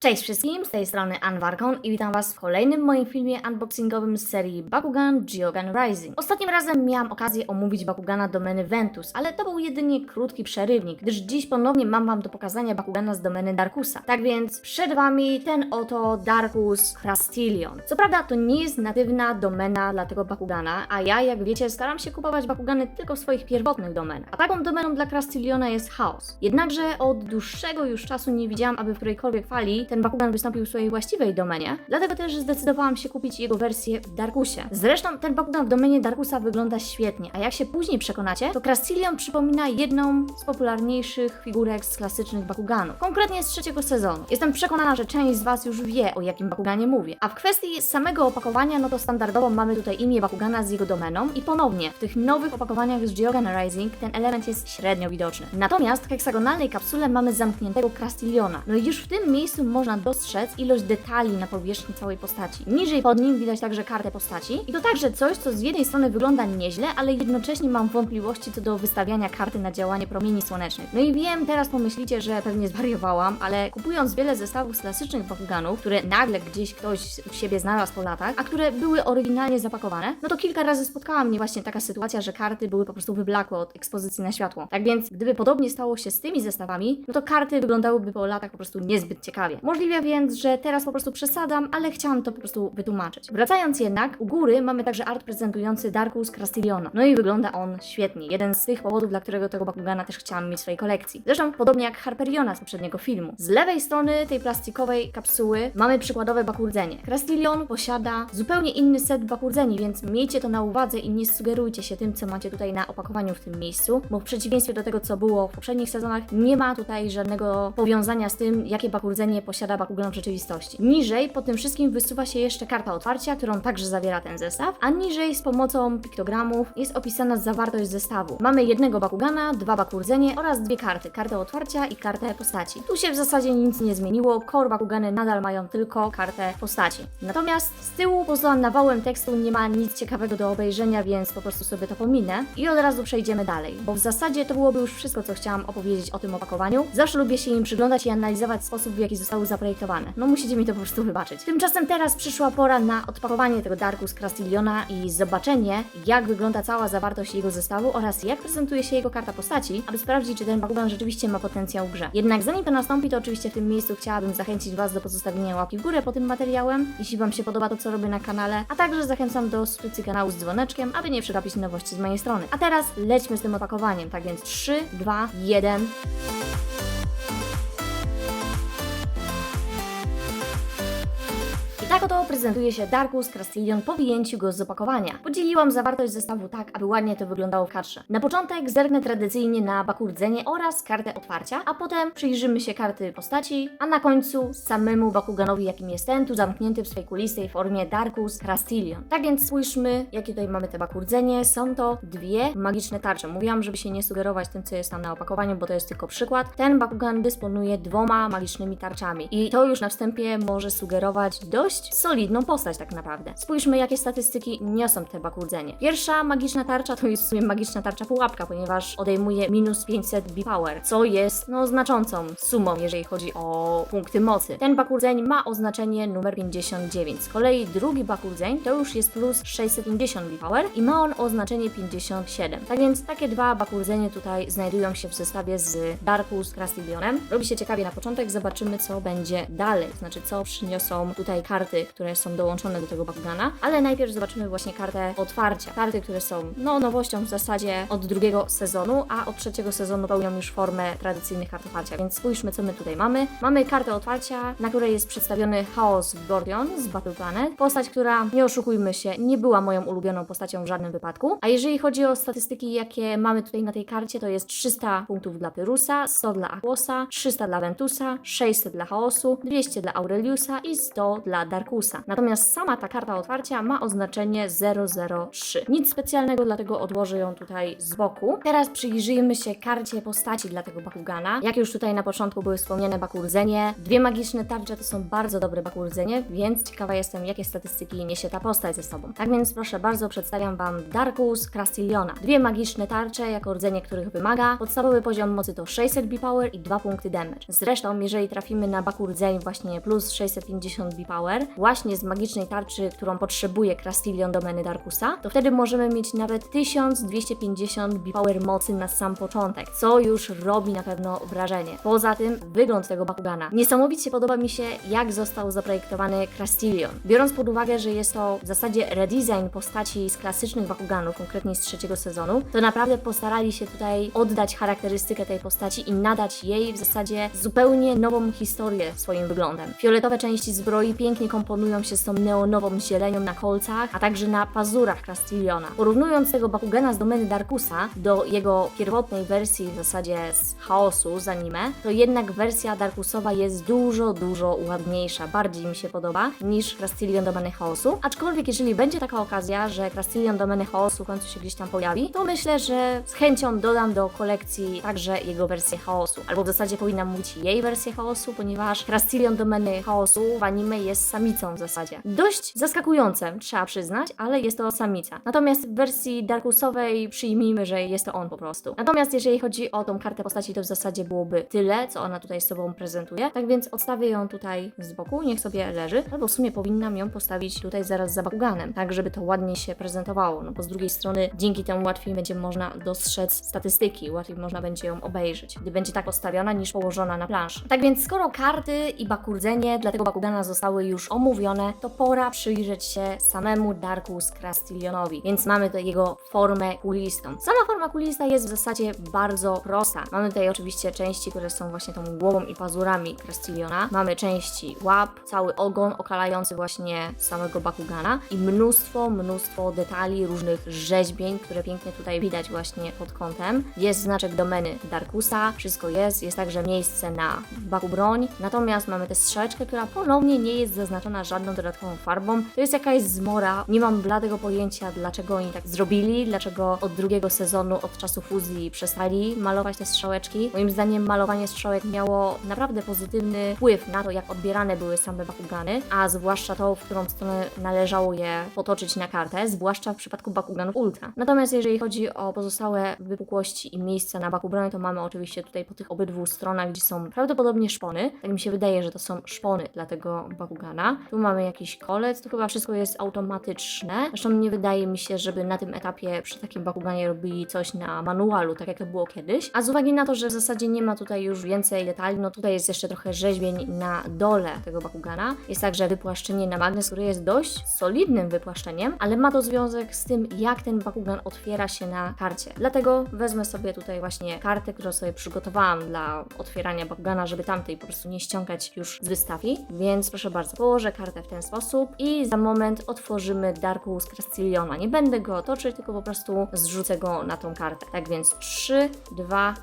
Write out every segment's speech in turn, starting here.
Cześć wszystkim, z tej strony Anwarkon i witam Was w kolejnym moim filmie unboxingowym z serii Bakugan Geogan Rising. Ostatnim razem miałam okazję omówić Bakugana domeny Ventus, ale to był jedynie krótki przerywnik, gdyż dziś ponownie mam Wam do pokazania Bakugana z domeny Darkusa. Tak więc przed Wami ten oto Darkus Crastillion. Co prawda to nie jest natywna domena dla tego Bakugana, a ja jak wiecie staram się kupować Bakugany tylko w swoich pierwotnych domenach. A taką domeną dla Crastilliona jest Chaos. Jednakże od dłuższego już czasu nie widziałam, aby w którejkolwiek fali ten Bakugan wystąpił w swojej właściwej domenie, dlatego też zdecydowałam się kupić jego wersję w Darkusie. Zresztą ten Bakugan w domenie Darkusa wygląda świetnie, a jak się później przekonacie, to Crastillion przypomina jedną z popularniejszych figurek z klasycznych Bakuganów, konkretnie z trzeciego sezonu. Jestem przekonana, że część z Was już wie, o jakim Bakuganie mówię. A w kwestii samego opakowania, no to standardowo mamy tutaj imię Bakugana z jego domeną i ponownie, w tych nowych opakowaniach z Geogan Rising ten element jest średnio widoczny. Natomiast w heksagonalnej kapsule mamy zamkniętego Crastilliona. No i już w tym miejscu można dostrzec ilość detali na powierzchni całej postaci. Niżej pod nim widać także kartę postaci i to także coś, co z jednej strony wygląda nieźle, ale jednocześnie mam wątpliwości co do wystawiania karty na działanie promieni słonecznych. No i wiem, teraz pomyślicie, że pewnie zwariowałam, ale kupując wiele zestawów z klasycznych Bakuganów, które nagle gdzieś ktoś u siebie znalazł po latach, a które były oryginalnie zapakowane, no to kilka razy spotkała mnie właśnie taka sytuacja, że karty były po prostu wyblakłe od ekspozycji na światło. Tak więc, gdyby podobnie stało się z tymi zestawami, no to karty wyglądałyby po latach po prostu niezbyt ciekawie. Możliwe więc, że teraz po prostu przesadam, ale chciałam to po prostu wytłumaczyć. Wracając jednak, u góry mamy także art prezentujący Darkus Crastilliona. No i wygląda on świetnie. Jeden z tych powodów, dla którego tego Bakugana też chciałam mieć w swojej kolekcji. Zresztą podobnie jak Harperiona z poprzedniego filmu. Z lewej strony tej plastikowej kapsuły mamy przykładowe bakurdzenie. Crastillion posiada zupełnie inny set bakurdzeni, więc miejcie to na uwadze i nie sugerujcie się tym, co macie tutaj na opakowaniu w tym miejscu, bo w przeciwieństwie do tego, co było w poprzednich sezonach, nie ma tutaj żadnego powiązania z tym, jakie bakurdzenie posiada Bakugan w rzeczywistości. Niżej po tym wszystkim wysuwa się jeszcze karta otwarcia, którą także zawiera ten zestaw, a niżej z pomocą piktogramów jest opisana zawartość zestawu. Mamy jednego Bakugana, dwa bakurdzenie oraz dwie karty, kartę otwarcia i kartę postaci. Tu się w zasadzie nic nie zmieniło, core Bakugany nadal mają tylko kartę postaci. Natomiast z tyłu poza nawałem tekstu nie ma nic ciekawego do obejrzenia, więc po prostu sobie to pominę i od razu przejdziemy dalej, bo w zasadzie to byłoby już wszystko, co chciałam opowiedzieć o tym opakowaniu. Zawsze lubię się im przyglądać i analizować sposób, w jaki zostały zaprojektowane. No musicie mi to po prostu wybaczyć. Tymczasem teraz przyszła pora na odpakowanie tego Darkus Crastilliona i zobaczenie, jak wygląda cała zawartość jego zestawu oraz jak prezentuje się jego karta postaci, aby sprawdzić, czy ten Bakugan rzeczywiście ma potencjał w grze. Jednak zanim to nastąpi, to oczywiście w tym miejscu chciałabym zachęcić Was do pozostawienia łapki w górę po tym materiałem, jeśli Wam się podoba to, co robię na kanale, a także zachęcam do subskrypcji kanału z dzwoneczkiem, aby nie przegapić nowości z mojej strony. A teraz lećmy z tym opakowaniem, tak więc 3, 2, 1... tak oto prezentuje się Darkus Crastillion po wyjęciu go z opakowania. Podzieliłam zawartość zestawu tak, aby ładnie to wyglądało w kadrze. Na początek zerknę tradycyjnie na bakurdzenie oraz kartę otwarcia, a potem przyjrzymy się karty postaci, a na końcu samemu Bakuganowi, jakim jest ten, tu zamknięty w swej kulistej formie Darkus Crastillion. Tak więc spójrzmy, jakie tutaj mamy te bakurdzenie. Są to dwie magiczne tarcze. Mówiłam, żeby się nie sugerować tym, co jest tam na opakowaniu, bo to jest tylko przykład. Ten Bakugan dysponuje dwoma magicznymi tarczami i to już na wstępie może sugerować dość solidną postać tak naprawdę. Spójrzmy, jakie statystyki niosą te bakurdzenie. Pierwsza magiczna tarcza to jest w sumie magiczna tarcza pułapka, ponieważ odejmuje minus 500 B-Power, co jest no znaczącą sumą, jeżeli chodzi o punkty mocy. Ten bakurdzeń ma oznaczenie numer 59. Z kolei drugi bakurdzeń to już jest plus 650 B-Power i ma on oznaczenie 57. Tak więc takie dwa bakurdzenie tutaj znajdują się w zestawie z Darkus Crastillionem. Robi się ciekawie na początek, zobaczymy co będzie dalej, znaczy co przyniosą tutaj karty, które są dołączone do tego Bakugana, ale najpierw zobaczymy właśnie kartę otwarcia. Karty, które są no nowością w zasadzie od drugiego sezonu, a od trzeciego sezonu pełnią już formę tradycyjnych kart otwarcia, więc spójrzmy co my tutaj mamy. Mamy kartę otwarcia, na której jest przedstawiony Chaos Gordion z Battle Planet. Postać, która, nie oszukujmy się, nie była moją ulubioną postacią w żadnym wypadku. A jeżeli chodzi o statystyki, jakie mamy tutaj na tej karcie, to jest 300 punktów dla Pyrusa, 100 dla Aquosa, 300 dla Ventusa, 600 dla Chaosu, 200 dla Aureliusa i 100 dla Dark Darkusa. Natomiast sama ta karta otwarcia ma oznaczenie 003. Nic specjalnego, dlatego odłożę ją tutaj z boku. Teraz przyjrzyjmy się karcie postaci dla tego Bakugana. Jak już tutaj na początku były wspomniane Bakurdzenie, dwie magiczne tarcze to są bardzo dobre Bakurdzenie, więc ciekawa jestem, jakie statystyki niesie ta postać ze sobą. Tak więc proszę bardzo, przedstawiam Wam Darkus Castiliona. Dwie magiczne tarcze, jako rdzenie których wymaga. Podstawowy poziom mocy to 600 B-Power i 2 punkty damage. Zresztą, jeżeli trafimy na Bakurdzeń właśnie plus 650 B-Power, właśnie z magicznej tarczy, którą potrzebuje Castilion domeny Darkusa, to wtedy możemy mieć nawet 1250 B-Power mocy na sam początek, co już robi na pewno wrażenie. Poza tym, wygląd tego Bakugana. Niesamowicie podoba mi się, jak został zaprojektowany Castilion. Biorąc pod uwagę, że jest to w zasadzie redesign postaci z klasycznych Bakuganów, konkretnie z trzeciego sezonu, to naprawdę postarali się tutaj oddać charakterystykę tej postaci i nadać jej w zasadzie zupełnie nową historię swoim wyglądem. Fioletowe części zbroi pięknie komponują się z tą neonową zielenią na kolcach, a także na pazurach Castiliona. Porównując tego Bakugana z domeny Darkusa do jego pierwotnej wersji w zasadzie z chaosu z anime, to jednak wersja Darkusowa jest dużo, dużo ładniejsza, bardziej mi się podoba niż Castilion domeny chaosu. Aczkolwiek jeżeli będzie taka okazja, że Castilion domeny chaosu w końcu się gdzieś tam pojawi, to myślę, że z chęcią dodam do kolekcji także jego wersję chaosu. Albo w zasadzie powinnam mówić jej wersję chaosu, ponieważ Castilion domeny chaosu w anime jest samicą w zasadzie. Dość zaskakujące, trzeba przyznać, ale jest to samica. Natomiast w wersji Darkusowej przyjmijmy, że jest to on po prostu. Natomiast jeżeli chodzi o tą kartę postaci, to w zasadzie byłoby tyle, co ona tutaj z sobą prezentuje. Tak więc odstawię ją tutaj z boku, niech sobie leży, albo w sumie powinnam ją postawić tutaj zaraz za Bakuganem, tak żeby to ładnie się prezentowało. No bo z drugiej strony dzięki temu łatwiej będzie można dostrzec statystyki, łatwiej można będzie ją obejrzeć, gdy będzie tak postawiona niż położona na planszy. Tak więc skoro karty i bakurdzenie dla tego Bakugana zostały już omówione, to pora przyjrzeć się samemu Darkus Castillionowi. Więc mamy tutaj jego formę kulistą. Sama forma kulista jest w zasadzie bardzo prosta. Mamy tutaj oczywiście części, które są właśnie tą głową i pazurami Castiliona. Mamy części łap, cały ogon okalający właśnie samego Bakugana i mnóstwo, mnóstwo detali, różnych rzeźbień, które pięknie tutaj widać właśnie pod kątem. Jest znaczek domeny Darkusa, wszystko jest, jest także miejsce na Bakubroń, natomiast mamy tę strzałeczkę, która ponownie nie jest zaznaczona żadną dodatkową farbą. To jest jakaś zmora, nie mam bladego pojęcia, dlaczego oni tak zrobili, dlaczego od drugiego sezonu, od czasu fuzji przestali malować te strzałeczki. Moim zdaniem malowanie strzałek miało naprawdę pozytywny wpływ na to, jak odbierane były same Bakugany, a zwłaszcza to, w którą stronę należało je potoczyć na kartę, zwłaszcza w przypadku Bakuganów Ultra. Natomiast jeżeli chodzi o pozostałe wypukłości i miejsca na Bakubronie, to mamy oczywiście tutaj po tych obydwu stronach, gdzie są prawdopodobnie szpony. Tak mi się wydaje, że to są szpony dla tego Bakugana. Tu mamy jakiś kolec, to chyba wszystko jest automatyczne. Zresztą nie wydaje mi się, żeby na tym etapie przy takim Bakuganie robili coś na manualu, tak jak to było kiedyś. A z uwagi na to, że w zasadzie nie ma tutaj już więcej detali, no tutaj jest jeszcze trochę rzeźbień na dole tego Bakugana. Jest także wypłaszczenie na magnes, który jest dość solidnym wypłaszczeniem, ale ma to związek z tym, jak ten Bakugan otwiera się na karcie. Dlatego wezmę sobie tutaj właśnie kartę, którą sobie przygotowałam dla otwierania Bakugana, żeby tamtej po prostu nie ściągać już z wystawi. Więc proszę bardzo, położę kartę w ten sposób i za moment otworzymy Darkus Castiliona. Nie będę go otoczyć, tylko po prostu zrzucę go na tą kartę. Tak więc 3, 2,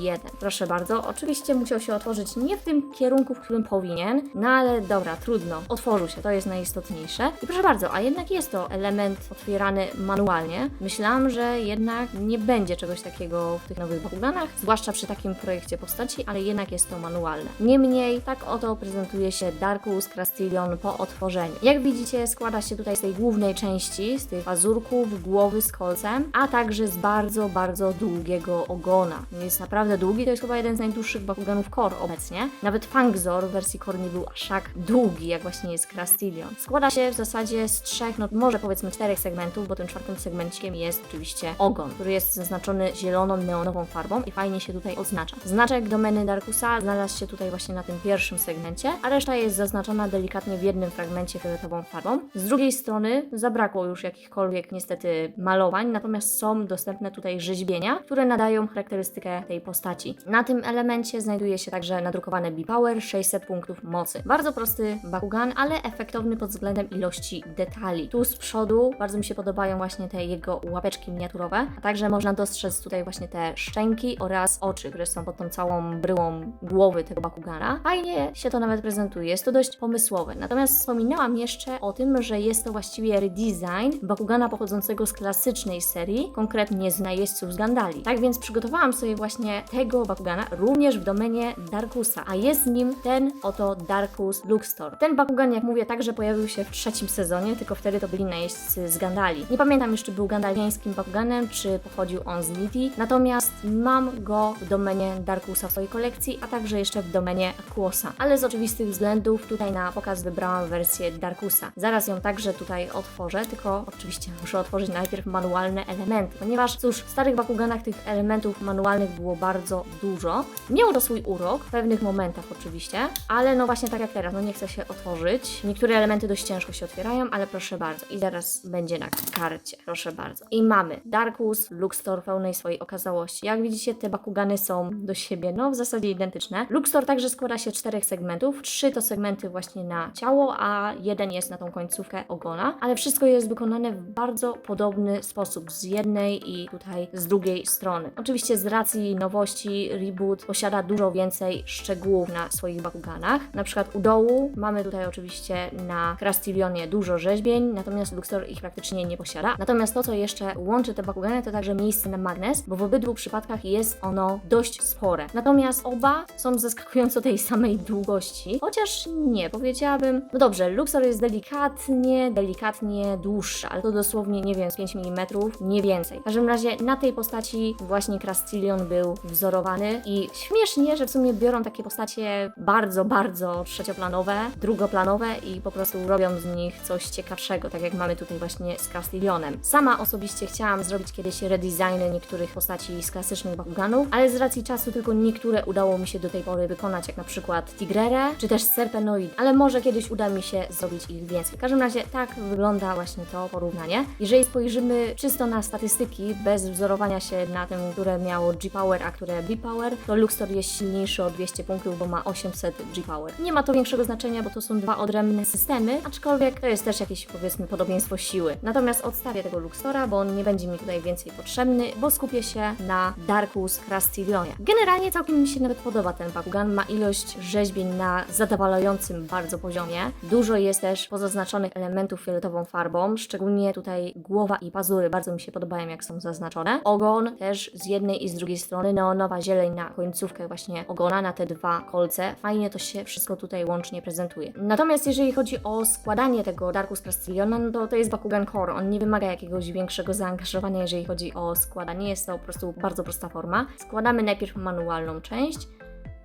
jeden. Proszę bardzo. Oczywiście musiał się otworzyć nie w tym kierunku, w którym powinien, no ale dobra, trudno. Otworzył się, to jest najistotniejsze. I proszę bardzo, a jednak jest to element otwierany manualnie. Myślałam, że jednak nie będzie czegoś takiego w tych nowych Bakuganach, zwłaszcza przy takim projekcie postaci, ale jednak jest to manualne. Niemniej, tak oto prezentuje się Darkus Castilion po otworzeniu. Jak widzicie, składa się tutaj z tej głównej części, z tych pazurków, głowy z kolcem, a także z bardzo, bardzo długiego ogona. Jest naprawdę długi, to jest chyba jeden z najdłuższych Bakuganów Core obecnie. Nawet Fangzor w wersji Core nie był aż tak długi, jak właśnie jest Castilion. Składa się w zasadzie z trzech, no może powiedzmy czterech segmentów, bo tym czwartym segmenciem jest oczywiście ogon, który jest zaznaczony zieloną, neonową farbą i fajnie się tutaj odznacza. Znaczek domeny Darkusa znalazł się tutaj właśnie na tym pierwszym segmencie, a reszta jest zaznaczona delikatnie w jednym fragmencie fioletową farbą. Z drugiej strony zabrakło już jakichkolwiek niestety malowań, natomiast są dostępne tutaj rzeźbienia, które nadają charakterystykę tej postaci. Na tym elemencie znajduje się także nadrukowane B-Power 600 punktów mocy. Bardzo prosty Bakugan, ale efektowny pod względem ilości detali. Tu z przodu bardzo mi się podobają właśnie te jego łapeczki miniaturowe, a także można dostrzec tutaj właśnie te szczęki oraz oczy, które są pod tą całą bryłą głowy tego Bakugana. Fajnie się to nawet prezentuje, jest to dość pomysłowe. Natomiast wspominałam jeszcze o tym, że jest to właściwie redesign Bakugana pochodzącego z klasycznej serii, konkretnie z najeźdźców z Gandali. Tak więc przygotowałam sobie właśnie tego Bakugana również w domenie Darkusa, a jest nim ten oto Darkus Luxtor. Ten Bakugan, jak mówię, także pojawił się w trzecim sezonie, tylko wtedy to byli najeźdźcy z Gandali. Nie pamiętam czy był gandaliańskim Bakuganem, czy pochodził on z Liti, natomiast mam go w domenie Darkusa w swojej kolekcji, a także jeszcze w domenie Aquosa. Ale z oczywistych względów tutaj na pokaz wybrałam wersję Darkusa. Zaraz ją także tutaj otworzę, tylko oczywiście muszę otworzyć najpierw manualne elementy, ponieważ cóż, w starych Bakuganach tych elementów manualnych było bardzo dużo. Miało to swój urok, w pewnych momentach oczywiście, ale no właśnie tak jak teraz, no nie chce się otworzyć. Niektóre elementy dość ciężko się otwierają, ale proszę bardzo. I zaraz będzie na karcie, proszę bardzo. I mamy Darkus, Luxtor pełnej swojej okazałości. Jak widzicie, te Bakugany są do siebie, no w zasadzie identyczne. Luxtor także składa się z czterech segmentów. Trzy to segmenty właśnie na ciało, a jeden jest na tą końcówkę ogona, ale wszystko jest wykonane w bardzo podobny sposób z jednej i tutaj z drugiej strony. Oczywiście z racji nowości reboot posiada dużo więcej szczegółów na swoich Bakuganach. Na przykład u dołu mamy tutaj oczywiście na Krastillionie dużo rzeźbień, natomiast Luxor ich praktycznie nie posiada. Natomiast to, co jeszcze łączy te Bakugany, to także miejsce na magnes, bo w obydwu przypadkach jest ono dość spore. Natomiast oba są zaskakująco tej samej długości, chociaż nie, powiedziałabym, no dobrze, Luxor jest delikatnie, delikatnie dłuższa, ale to dosłownie, nie wiem, z 5 mm, nie więcej. W każdym razie na tej postaci właśnie Krastillion był wzorowany i śmiesznie, że w sumie biorą takie postacie bardzo, bardzo trzecioplanowe, drugoplanowe i po prostu robią z nich coś ciekawszego, tak jak mamy tutaj właśnie z Castillionem. Sama osobiście chciałam zrobić kiedyś redesigny niektórych postaci z klasycznych Bakuganów, ale z racji czasu tylko niektóre udało mi się do tej pory wykonać, jak na przykład Tigrere, czy też Serpenoid, ale może kiedyś uda mi się zrobić ich więcej. W każdym razie tak wygląda właśnie to porównanie. Jeżeli spojrzymy czysto na statystyki, bez wzorowania się na tym, które miało G-Power, a które B-Power, to Luxtor jest silniejszy o 200 punktów, bo ma 800 G-Power. Nie ma to większego znaczenia, bo to są dwa odrębne systemy, aczkolwiek to jest też jakieś powiedzmy podobieństwo siły. Natomiast odstawię tego Luxtora, bo on nie będzie mi tutaj więcej potrzebny, bo skupię się na Darkus Crastillionie. Generalnie całkiem mi się nawet podoba ten Bakugan, ma ilość rzeźbień na zadowalającym bardzo poziomie. Dużo jest też pozaznaczonych elementów fioletową farbą, szczególnie tutaj głowa i pazury bardzo mi się podobają jak są zaznaczone. Ogon też z jednej i z drugiej strony, neonowa zieleń na końcówkę właśnie ogona, na te dwa kolce. Fajnie to się wszystko tutaj łącznie prezentuje. Natomiast jeżeli chodzi o składanie tego Darkus Crastilliona, no to to jest Bakugan Core. On nie wymaga jakiegoś większego zaangażowania, jeżeli chodzi o składanie. Jest to po prostu bardzo prosta forma. Składamy najpierw manualną część,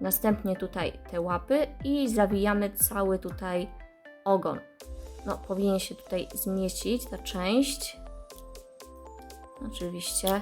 następnie tutaj te łapy i zawijamy cały tutaj ogon. No, powinien się tutaj zmieścić ta część. Oczywiście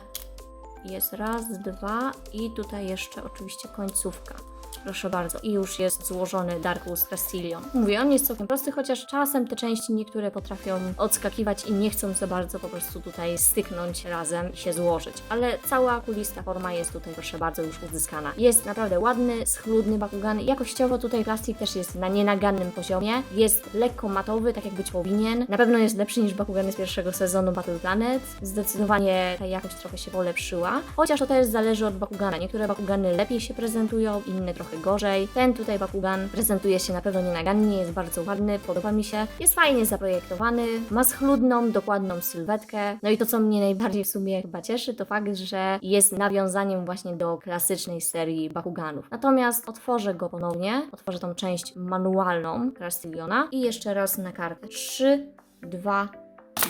jest raz, dwa i tutaj jeszcze oczywiście końcówka. Proszę bardzo. I już jest złożony Darkus Castillion. Mówię, on jest całkiem prosty, chociaż czasem te części niektóre potrafią odskakiwać i nie chcą za bardzo po prostu tutaj styknąć razem i się złożyć. Ale cała kulista forma jest tutaj, proszę bardzo, już uzyskana. Jest naprawdę ładny, schludny Bakugan. Jakościowo tutaj plastik też jest na nienagannym poziomie. Jest lekko matowy, tak jak być powinien. Na pewno jest lepszy niż Bakugany z pierwszego sezonu Battle Planet. Zdecydowanie ta jakość trochę się polepszyła. Chociaż to też zależy od Bakugana. Niektóre Bakugany lepiej się prezentują, inne trochę gorzej. Ten tutaj Bakugan prezentuje się na pewno nienagannie, jest bardzo ładny, podoba mi się. Jest fajnie zaprojektowany, ma schludną, dokładną sylwetkę. No i to, co mnie najbardziej w sumie chyba cieszy, to fakt, że jest nawiązaniem właśnie do klasycznej serii Bakuganów. Natomiast otworzę go ponownie, otworzę tą część manualną Castilliona i jeszcze raz na kartę. 3, 2, i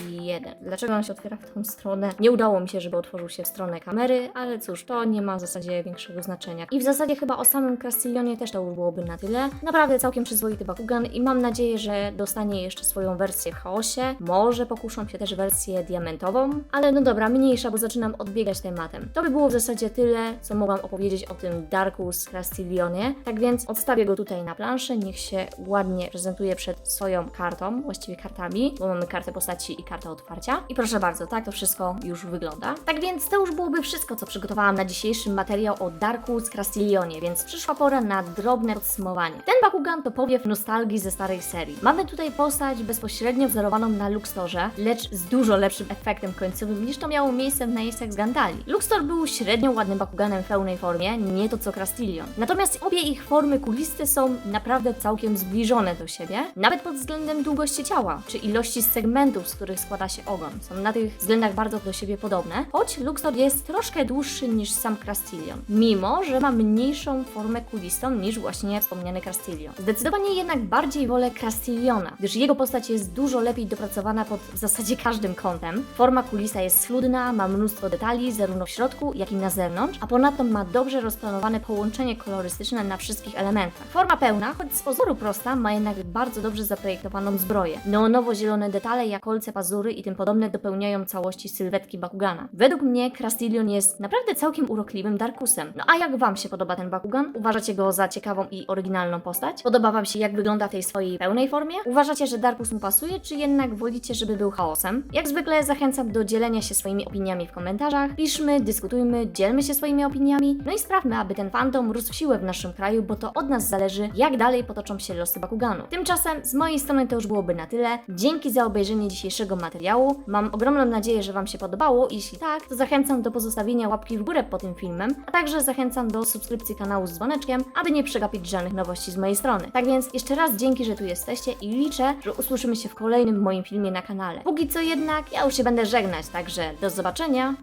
jeden. Dlaczego on się otwiera w tą stronę? Nie udało mi się, żeby otworzył się w stronę kamery, ale cóż, to nie ma w zasadzie większego znaczenia. I w zasadzie chyba o samym Castillionie też to już byłoby na tyle. Naprawdę całkiem przyzwoity Bakugan i mam nadzieję, że dostanie jeszcze swoją wersję w chaosie. Może pokuszą się też wersję diamentową, ale no dobra, mniejsza, bo zaczynam odbiegać tematem. To by było w zasadzie tyle, co mogłam opowiedzieć o tym Darkus Castillionie. Tak więc odstawię go tutaj na planszę, niech się ładnie prezentuje przed swoją kartą, właściwie kartami, bo mamy kartę postaci i karta otwarcia. I proszę bardzo, tak to wszystko już wygląda. Tak więc to już byłoby wszystko, co przygotowałam na dzisiejszy materiał o Darku z Castillionie, więc przyszła pora na drobne podsumowanie. Ten Bakugan to powiew nostalgii ze starej serii. Mamy tutaj postać bezpośrednio wzorowaną na Luxtorze, lecz z dużo lepszym efektem końcowym niż to miało miejsce w najeźdźcach z Gandali. Luxtor był średnio ładnym Bakuganem w pełnej formie, nie to co Castillion. Natomiast obie ich formy kuliste są naprawdę całkiem zbliżone do siebie, nawet pod względem długości ciała, czy ilości segmentów, z których składa się ogon. Są na tych względach bardzo do siebie podobne, choć Luxtor jest troszkę dłuższy niż sam Castillion, mimo że ma mniejszą formę kulistą niż właśnie wspomniany Castillion. Zdecydowanie jednak bardziej wolę Castilliona, gdyż jego postać jest dużo lepiej dopracowana pod w zasadzie każdym kątem. Forma kulista jest schludna, ma mnóstwo detali, zarówno w środku, jak i na zewnątrz, a ponadto ma dobrze rozplanowane połączenie kolorystyczne na wszystkich elementach. Forma pełna, choć z pozoru prosta, ma jednak bardzo dobrze zaprojektowaną zbroję. Neonowo-zielone detale jak kolce, pazury i tym podobne dopełniają całości sylwetki Bakugana. Według mnie Castillion jest naprawdę całkiem urokliwym Darkusem. No a jak Wam się podoba ten Bakugan? Uważacie go za ciekawą i oryginalną postać? Podoba Wam się jak wygląda w tej swojej pełnej formie? Uważacie, że Darkus mu pasuje, czy jednak wolicie, żeby był chaosem? Jak zwykle zachęcam do dzielenia się swoimi opiniami w komentarzach. Piszmy, dyskutujmy, dzielmy się swoimi opiniami, no i sprawmy, aby ten fandom rósł w siłę w naszym kraju, bo to od nas zależy, jak dalej potoczą się losy Bakuganu. Tymczasem z mojej strony to już byłoby na tyle. Dzięki za obejrzenie dzisiejszego materiału. Mam ogromną nadzieję, że Wam się podobało. Jeśli tak, to zachęcam do pozostawienia łapki w górę pod tym filmem, a także zachęcam do subskrypcji kanału z dzwoneczkiem, aby nie przegapić żadnych nowości z mojej strony. Tak więc jeszcze raz dzięki, że tu jesteście i liczę, że usłyszymy się w kolejnym moim filmie na kanale. Póki co jednak, ja już się będę żegnać, także do zobaczenia.